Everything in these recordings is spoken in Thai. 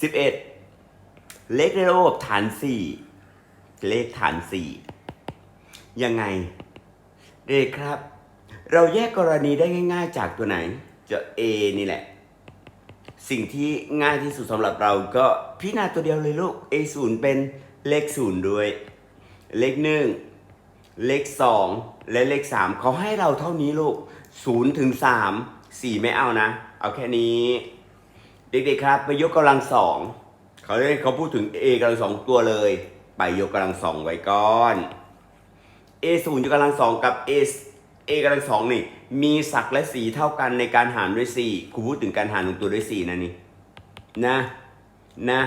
สิบเอ็ดเลขในระบบฐานสี่เลขฐานสี่ยังไง เด็กครับ เราแยกกรณีได้ง่าย ๆ จากตัวไหนจะ A นี่แหละ สิ่งที่ง่ายที่สุดสำหรับเราก็พิจารณาตัวเดียวเลยลูก A 0เป็นเลข0ด้วย เลขหนึ่งเลขสองและเลขสามเขาให้เราเท่านี้ลูก0ถึง3 4ไม่เอานะ เอาแค่นี้ เด็กๆครับไปยกกำลังสองเขาเรียกเขาพูดถึง A กำลังสองตัวเลย ไปยกกำลังสองไว้ก่อน A ศูนย์ยกกำลังสองกับ A A กำลังสองนี่ มีศักและสีเท่ากันในการหารด้วยสี่ครูพูดถึงการหารลงตัวด้วยสี่นะนี่นะนะ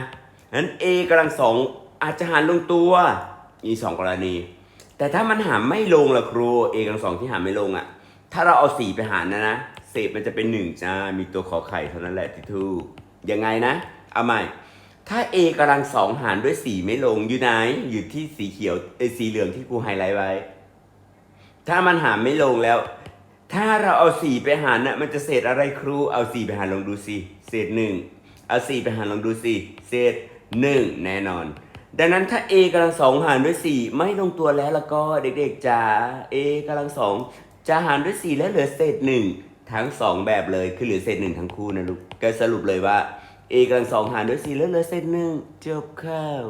นั้น A กำลังสองอาจจะหารลงตัว มีสองกรณี แต่ถ้ามันหารไม่ลงล่ะครู A กำลังสองที่หารไม่ลงอะ่ะ ถ้าเราเอาสี่ไปหารนะนะเศษมันจะเป็นหนึ่งจ้ามีตัวขอไข่เท่านั้นแหละที่ถูก ยังไงนะ เอาใหม่ ถ้า A กำลังสองหารด้วยสี่ไม่ลงอยู่ไหน อยู่ที่สีเขียวเอสีเหลืองที่ครูไฮไลท์ไว้ ถ้ามันหารไม่ลงแล้ว ถ้าเราเอาสี่ไปหารน่ะมันจะเศษอะไรครู เอาสี่ไปหารลองดูสิเศษหนึ่งเอาสี่ไปหารลองดูสิเศษหนึ่งแน่นอน ดังนั้นถ้า a กำลังสองหารด้วยสี่ไม่ลงตัวแล้วแล้วก็เด็กๆจ๋า a กำลังสองจะหารด้วยสี่แล้วเหลือเศษหนึ่ง ทั้งสองแบบเลยคือเหลือเศษหนึ่งทั้งคู่นะลูกก็สรุปเลยว่า a กำลังสองหารด้วยสี่แล้วเหลือเศษหนึ่งจบข้าว